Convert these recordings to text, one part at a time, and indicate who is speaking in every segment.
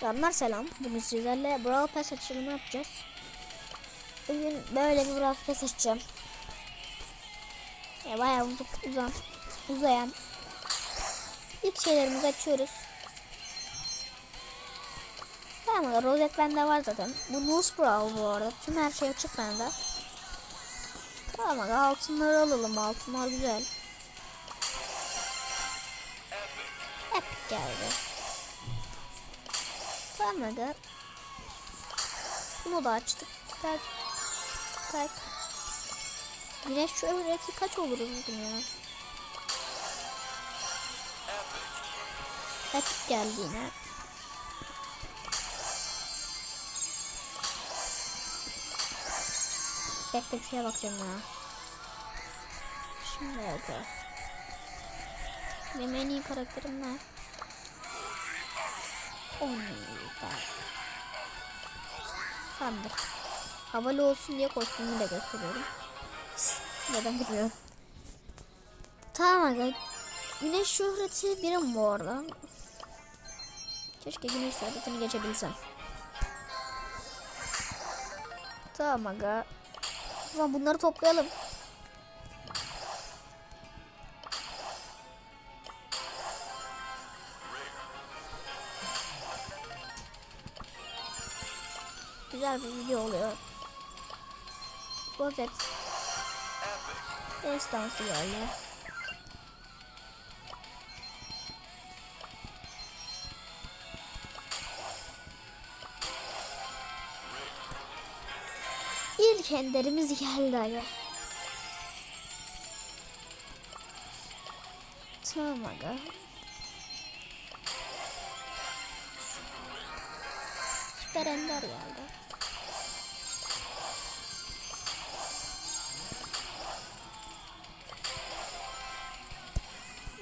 Speaker 1: Canlar selam. Bugün sizlerle Brawl Pass açılımı yapacağız. Bugün böyle bir Brawl Pass açacağım. Ya bayağı uzun, uzan, uzayan. İlk şeylerimizi açıyoruz. Tamam rozet bende var zaten. Bu Nose Brawl bu arada. Tüm her şey açık bende. Tamam altınları alalım. Altınlar güzel. Epic geldi. Tamam aga. Bunu da açtık. Tak. Tak. Güneş öğreti kaç olur bugün ya? Epic geldi yine. Bekle bir şeye bakacağım ya. Şimdi aga. Benim en iyi karakterim ne? Onita. Tamamdır. Havalı olsun diye kostümü de gösteriyorum. Neden bilmiyorum. Tamam aga. Güneş şöhreti birim bu arada. Keşke güneş şöhretini geçebilsem. Tamam aga. Zaman bunları toplayalım. Güzel bir video oluyor. Rozet. Destansı geldi. İlk enderimiz geldi aga. Tamam aga. Süper ender geldi.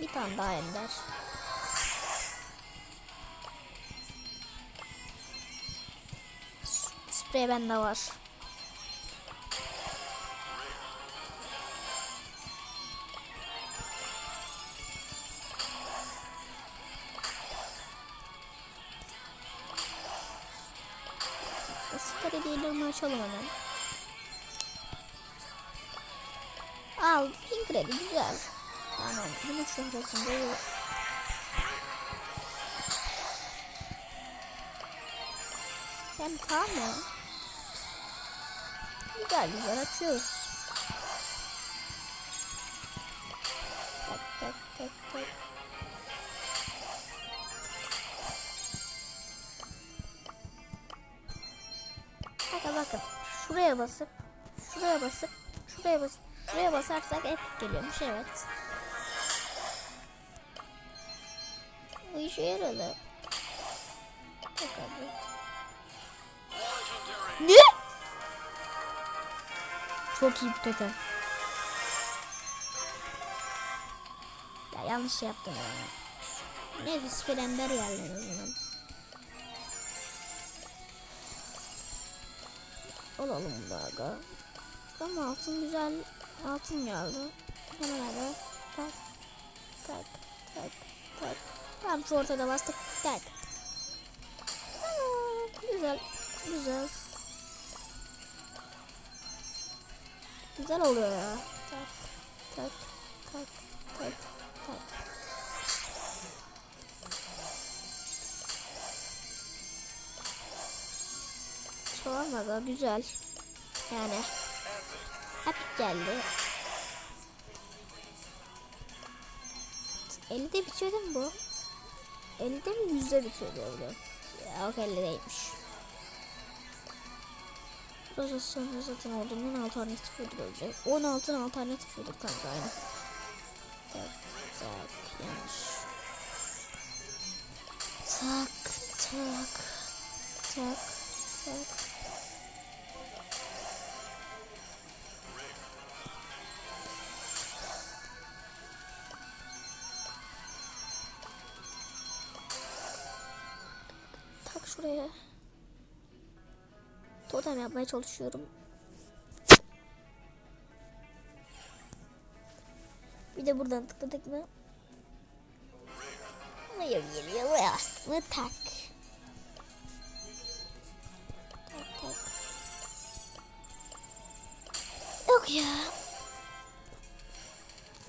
Speaker 1: Bir tane daha ender. Sprey bende var. Süper hediyelerimi açalım hemen. Al, pink kredi güzel. Tamam, bunun şöhretinde yok. Hem tamam. Güzel güzel açıyoruz. Tak tak tak tak. Bakın bakın. Şuraya basıp, şuraya basıp, şuraya basıp, şuraya basarsak hep geliyormuş evet. Bu işe yaradı. Bakalım. Ne? Çok iyi bir totem. Ya yanlış yaptım ya. Neyse geldi en azından. Alalım da aga. Ama altın güzel altın geldi. Hemen aga. Tak tak tak tak. Tam şu ortada bastık. Tak. Aa, güzel. Güzel. Güzel oluyor ya. Tak tak tak tak. Sorma güzel. Yani. Epic geldi. 50'de bitiyor değil bu? 50'de mi 100'de bitiyor diye biliyorum. Ya o 50'deymiş. Burası sonra zaten olduğundan alternatif food olacak. 16'ın alternatif food'u kanka aynı. Tak tak yanlış. Tak tak tak tak. buraya. Totem yapmaya çalışıyorum. Bir de buradan tıkladık mı? Hayır geliyor ve aslında tak. Tak. Yok ya.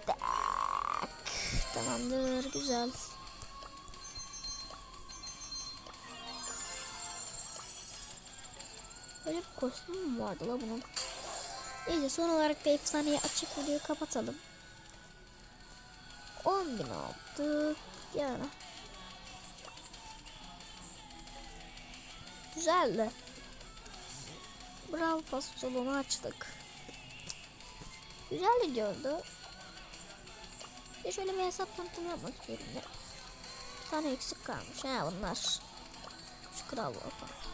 Speaker 1: Tak. Tamamdır güzel. Böyle bir kostüm mü vardı la bunun? İyice son olarak da efsaneyi açık videoyu kapatalım. 10 bin aldık. Yani. Güzeldi. Bravo pastolonu açtık. Güzel gidiyordu. Bir şöyle bir hesap tanıtımı yapmak istiyorum ya. Bir tane eksik kalmış. Ha bunlar. Şu kral falan.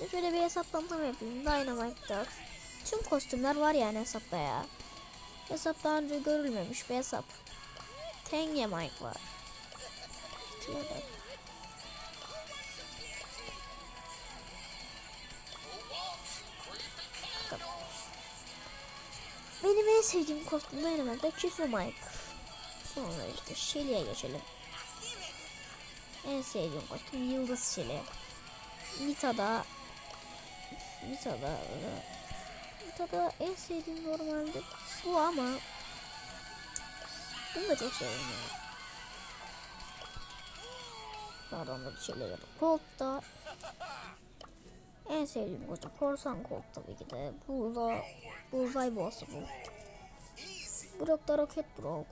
Speaker 1: De Şöyle bir hesap tanıtımı yapayım. Dynamite'da. Tüm kostümler var yani hesapta ya. Hesap daha önce görülmemiş bir hesap. Tenge Mike var. Benim en sevdiğim kostüm Dynamite'da Chifu Mike. Sonra işte Shelly'e geçelim. En sevdiğim kostüm Yıldız Shelly. Nita'da Nita'da Nita'da en sevdiğim normalde bu ama bunu da çok seviyorum ya. Pardon da bir şeyler yapalım. Colt'ta en sevdiğim kostüm Korsan Colt tabii ki de. Bu da Bullseye Boss'u bu. Brock da Rocket Brock.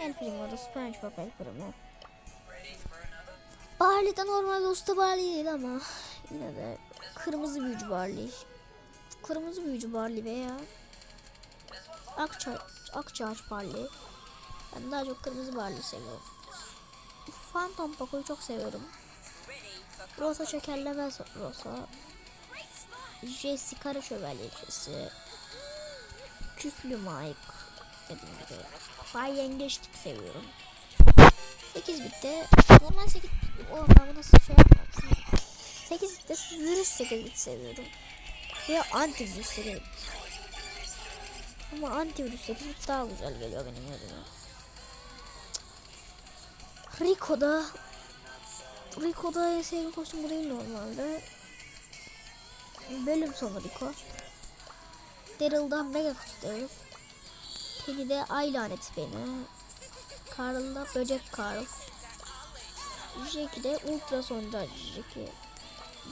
Speaker 1: El Primo da SpongeBob El Primo. Barley de normalde usta Barley değil ama yine de kırmızı büyücü Barley. Kırmızı büyücü Barley veya Akça Akçaağaç Barley. Ben daha çok kırmızı Barley seviyorum. Phantom Paco'yu çok seviyorum. Rosa şekerlemez Rosa. Jesse Kara Şövalyecisi. Küflü Mike. Dediğim gibi. Bay Yengeçlik seviyorum. 8 bitte. Normal 8 bit. O ben nasıl şey yapmam. 8 bitte virüs 8 bit seviyorum. Ve antivirüs 8 bit. Ama antivirüs 8 bit daha güzel geliyor benim gözüme. Rico'da Rico'da sevdiğim kostüm bu değil normalde. Bölüm sonu Rico. Daryl'dan Mega Daryl. Penny'de ay laneti beni. Carl'da böcek Carl. Jackie'de ultrasonda Jackie.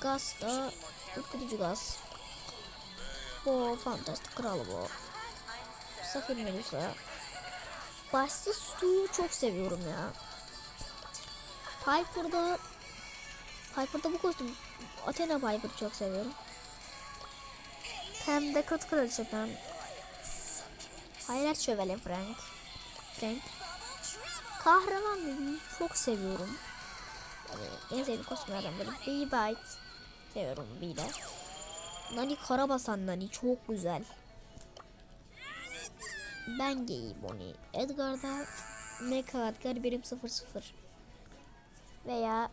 Speaker 1: Gas'ta ürkütücü gaz. Bu fantastik kral bu. Safir Medusa. Basti Stu'yu çok seviyorum ya. Piper'da Piper'da bu kostüm Athena Piper'ı çok seviyorum. Hem de Kat Kraliçe ben. Hayret Şövalye Frank. Frank. Kahraman çok seviyorum. Yani en sevdiğim kostümlerden biri. Bee Bite. Seviyorum Bee'de. Nani Karabasan Nani çok güzel. Ben Gay Bonnie. Edgar'da Mecha Edgar birim 00 veya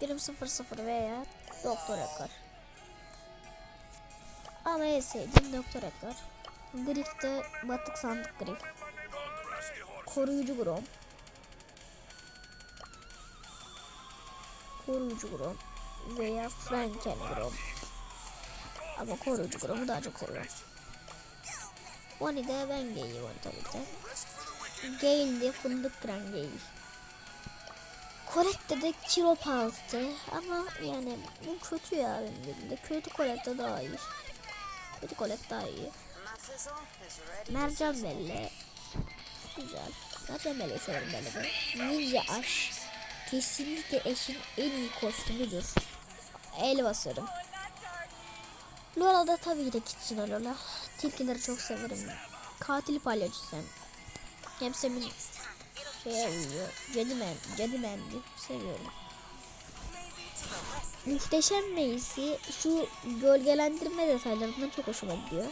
Speaker 1: birim 00 veya Doktor Edgar. Ama en sevdiğim Doktor Edgar. Griff'te batık sandık Griff. Koruyucu Grom. Koruyucu Grom veya Franken Grom. Ama koruyucu Grom'u daha çok seviyorum. Bonnie'de ben Gale'i var tabii ki. Gale'de fındık kıran Gale. Colette'de de Chiropalt'tı ama yani bu kötü ya benim gözümde. Kötü Colette daha iyi. Kötü Colette daha iyi. Mercan Belle. Güzel. Mercan Belle'yi severim böyle de. Ninja Ash. Kesinlikle eşin en iyi kostümüdür. El basarım. Lola'da tabii ki de Kitsune Lola. Tilkileri çok severim. Katil palyaço sen. Hem senin şeye uyuyor. Cedimen, Cedimen'i seviyorum. Muhteşem Meysi şu gölgelendirme detaylarından çok hoşuma gidiyor.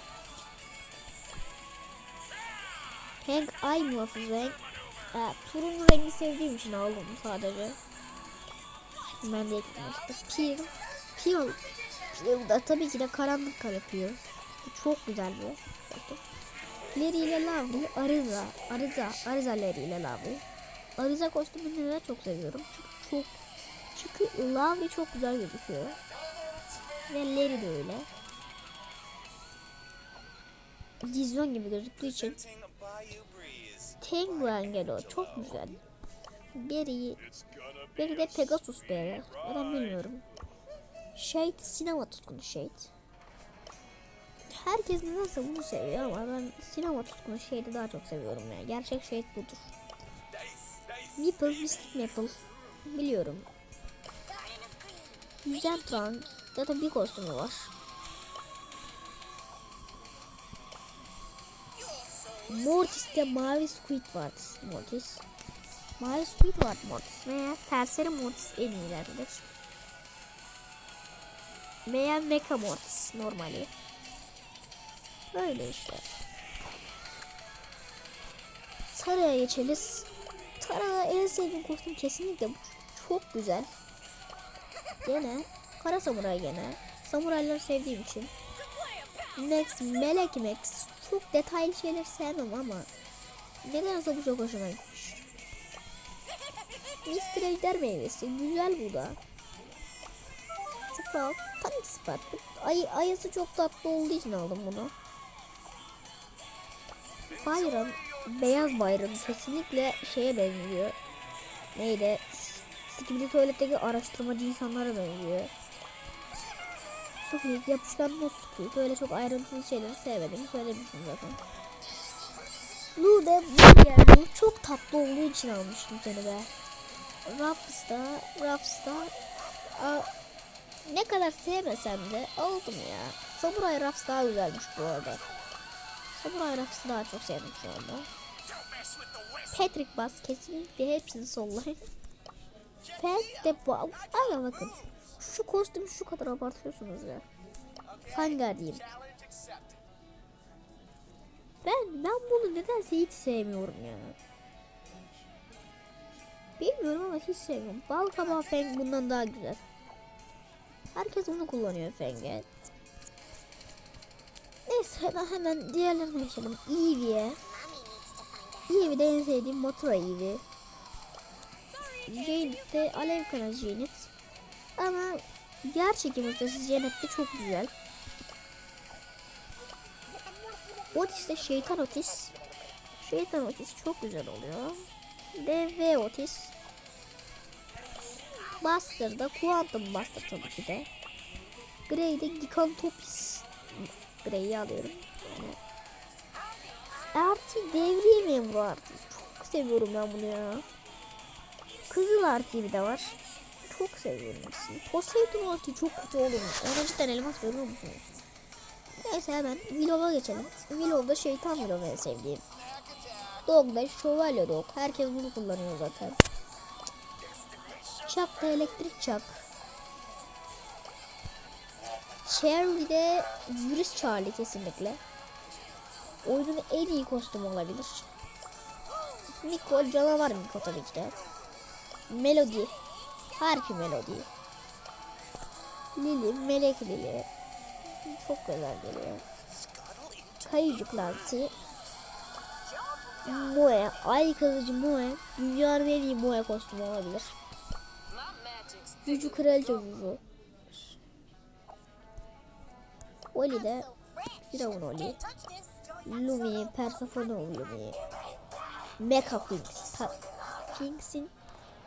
Speaker 1: Hank Ay muhafızı Hank. Turuncu rengi sevdiğim için aldım sadece. Ben de ekledim işte. Peel. Peel. Peel da tabii ki de karanlık kara Peel. Çok güzel bu. Larry ile Lovely, Ariza, Ariza, Ariza Larry ile Lovely. Ariza kostümünü neden çok seviyorum. Çünkü çok Çünkü Lavri çok güzel gözüküyor. Ve Larry de öyle. Vizyon gibi gözüktüğü için Tengu Angelo çok güzel. Biri, biri de Pegasus Beri. Ben bilmiyorum. Shade sinema tutkunu Shade. Herkes nasıl bunu seviyor ama ben sinema tutkunu Shade'i daha çok seviyorum ya. Gerçek Shade budur. Maple, Mystic Maple. Biliyorum. Güzel Trunk. Zaten bir kostümü var. Mortis'te mavi squid var. Mortis. Mavi squid var Mortis. Veya serseri Mortis en iyilerdir. Veya Mecha Mortis normali. Böyle işte. Tara'ya geçeriz. Tara'da en sevdiğim kostüm kesinlikle. Çok güzel. Gene Kara Samuray gene. Samurayları sevdiğim için. Max, Melek Max. Çok detaylı şeyler sevmem ama nedense bu çok hoşuma gitmiş. Mr. Ejder meyvesi. Güzel bu da. Sprout. Tabii Sprout. Ay, ayısı çok tatlı olduğu için aldım bunu. Bayram. Beyaz bayram. Kesinlikle şeye benziyor. Neydi? Skibidi tuvaletteki araştırmacı insanlara benziyor. Squid, yapışkan muz squid. Öyle çok ayrıntılı şeyleri sevmedim. Söylemiştim zaten. Lude bu yani çok tatlı olduğu için almıştım seni be. Ruffs'da, Ruffs'da ne kadar sevmesem de aldım ya. Samurai Ruffs daha güzelmiş bu arada. Samurai Ruffs'ı daha çok sevdim şu anda. Patrick Bass kesinlikle hepsini sollayın. Pet de bu. Aga bakın. Şu kostümü şu kadar abartıyorsunuz ya. Fangar diyeyim. Ben ben bunu nedense hiç sevmiyorum ya. Bilmiyorum ama hiç sevmiyorum. Bal kabağı Feng bundan daha güzel. Herkes bunu kullanıyor Feng'e. Neyse hemen, hemen diğerlerine geçelim. Eevee'ye. Eevee'de en sevdiğim Motora Eevee. Jane'de Alev Kana Janet. Ama yer çekimi ustası Janet'te çok güzel. Otis de Şeytan Otis. Şeytan Otis çok güzel oluyor. DV Otis. Buster'da Quantum Buster tabii ki de. Grey'de Gigantopis. Grey'i alıyorum. Yani. Artı devriye memuru artı. Çok seviyorum ben bunu ya. Kızıl artı bir de var. Çok seviyorum ikisini. Poseidon artı çok kötü olur. Ona cidden elmas görüyor musunuz? Neyse hemen Willow'a geçelim. Willow'da şeytan Willow en sevdiğim. Dog'da şövalye dog. Herkes bunu kullanıyor zaten. Chuck'ta elektrik Chuck. Charlie'de virüs Charlie kesinlikle. Oyunun en iyi kostümü olabilir. Miko canavar Miko tabii ki de. Melody. Harfi Melody. Lily, Melek Lily. Çok güzel geliyor. Kayıcı Clancy. Moe, ay kılıcı Moe. Dünyanın en iyi Moe kostümü olabilir. Gücü kraliçe Juju. Oli de Firavun Oli. Lumi, Persephone Lumi. Mecha Kings. Kings'in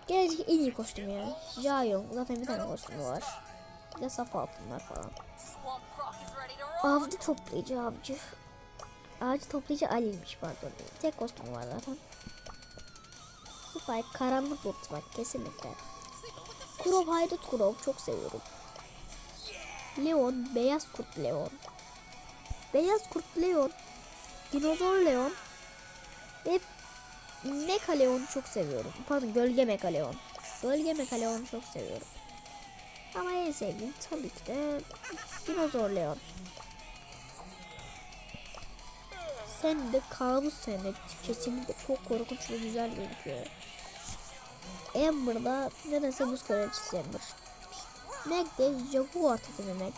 Speaker 1: gelecek en iyi kostümü ya. Jayon zaten bir tane kostümü var. Bir de saf altınlar falan. Avcı toplayıcı avcı. Avcı toplayıcı Ali'ymiş pardon. Tek kostümü var zaten. Spike karanlık bot bak kesinlikle. Kurov haydut Kurov çok seviyorum. Leon beyaz kurt Leon. Beyaz kurt Leon. Dinozor Leon. Ve Mecha Leon'u çok seviyorum. Pardon gölge Mecha Leon. Gölge Mecha Leon'u çok seviyorum. Ama en sevdiğim tabii ki de Dinozor Leon. Sen de kabus sen de kesinlikle çok korkunç ve güzel gözüküyor. Amber'da nedense buz kraliçesi Amber. Meg de Jaguar tipi Meg.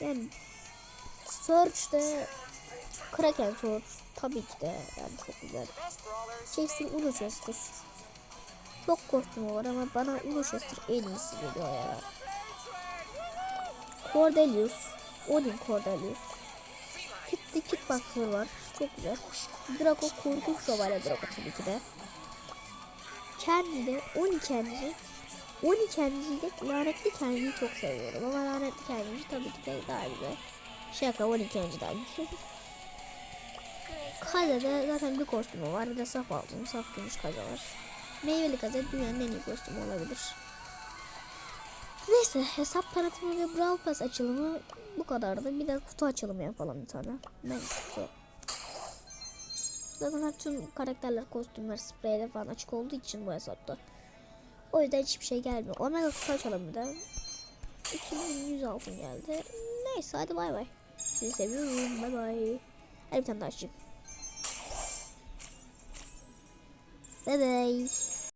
Speaker 1: Yani Search'te Kraken Search tabii ki de yani çok güzel. Chester Uno Chester. Çok kostümü var ama bana Worcester en iyisi geliyor ya. Cordelius. Odin Cordelius. Kitli kit baktır var. Çok güzel. Draco korkunç şövalye Draco tabii ki de. Kendi de Oni kendisi. Oni kendisi de lanetli kendiyi çok seviyorum ama lanetli kendisi tabii ki de daha güzel. Şaka Oni kendi daha güzel. Kaze'de zaten bir kostümü var. Bir de saf altın, saf gümüş kaza var. Meyveli kaze dünyanın en iyi kostümü olabilir. Neyse hesap tanıtımı ve Brawl Pass açılımı bu kadardı. Bir de kutu açılımı yapalım bir tane. Ben kutu. Zaten tüm karakterler, kostümler, spreyler falan açık olduğu için bu hesapta. O yüzden hiçbir şey gelmiyor. Omega kutu açalım bir de. 2100 altın geldi. Neyse hadi bay bay. Sizi seviyorum. Bay bay. Hadi bir tane daha açayım. 拜拜。